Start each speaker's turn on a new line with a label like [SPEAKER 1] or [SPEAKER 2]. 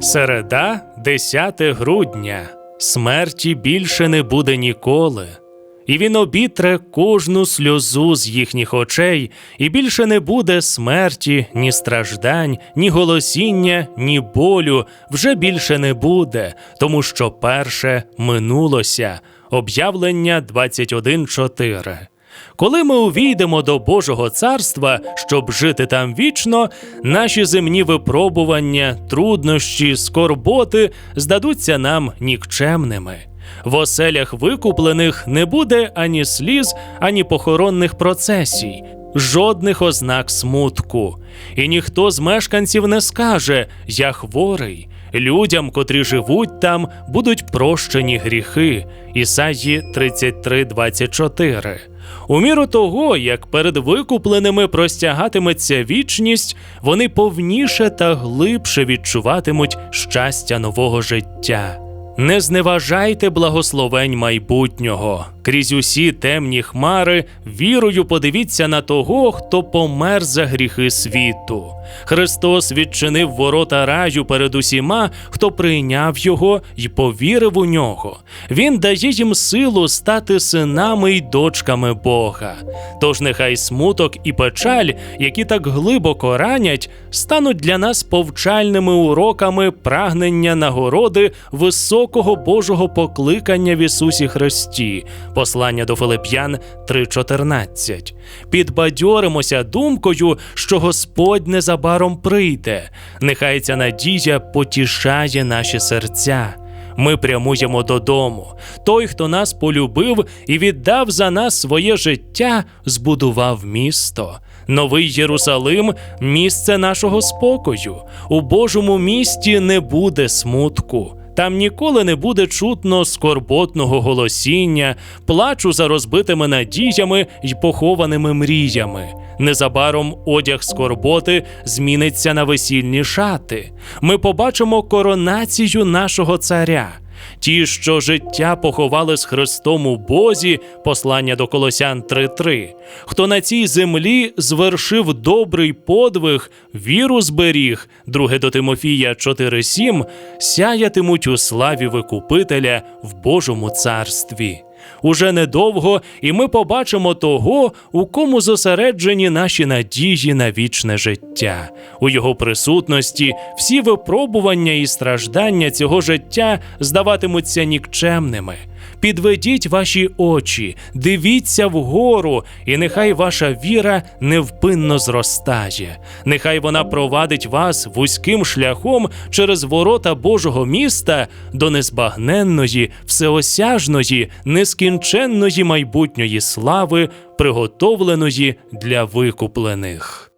[SPEAKER 1] Середа, 10 грудня. Смерті більше не буде ніколи. І він обітре кожну сльозу з їхніх очей, і більше не буде смерті, ні страждань, ні голосіння, ні болю вже більше не буде, тому що перше минулося. Об'явлення 21.4. Коли ми увійдемо до Божого царства, щоб жити там вічно, наші земні випробування, труднощі, скорботи здадуться нам нікчемними. В оселях викуплених не буде ані сліз, ані похоронних процесій, жодних ознак смутку. І ніхто з мешканців не скаже Я хворий. Людям, котрі живуть там, будуть прощені гріхи. Ісаї 33:24. У міру того, як перед викупленими простягатиметься вічність, вони повніше та глибше відчуватимуть щастя нового життя. Не зневажайте благословень майбутнього. Крізь усі темні хмари, вірою подивіться на того, хто помер за гріхи світу. Христос відчинив ворота раю перед усіма, хто прийняв його й повірив у нього. Він дає їм силу стати синами й дочками Бога. Тож нехай смуток і печаль, які так глибоко ранять, стануть для нас повчальними уроками прагнення нагороди високого Божого покликання в Ісусі Христі. Послання до Филип'ян 3:14. Підбадьоримося думкою, що Господь незабаром прийде. Нехай ця надія потішає наші серця. Ми прямуємо додому. Той, хто нас полюбив і віддав за нас своє життя, збудував місто. Новий Єрусалим місце нашого спокою. У Божому місті не буде смутку. Там ніколи не буде чутно скорботного голосіння, плачу за розбитими надіями й похованими мріями. Незабаром одяг скорботи зміниться на весільні шати. Ми побачимо коронацію нашого царя. Ті, що життя поховали з Христом у Бозі, послання до Колосян 3.3. Хто на цій землі звершив добрий подвиг, віру зберіг, 2 до Тимофія 4.7, сяятимуть у славі Викупителя в Божому царстві. Уже недовго, і ми побачимо того, у кому зосереджені наші надії на вічне життя. У його присутності всі випробування і страждання цього життя здаватимуться нікчемними. Підведіть ваші очі, дивіться вгору, і нехай ваша віра невпинно зростає. Нехай вона провадить вас вузьким шляхом через ворота Божого міста до незбагненної, всеосяжної, нескінченної майбутньої слави, приготовленої для викуплених.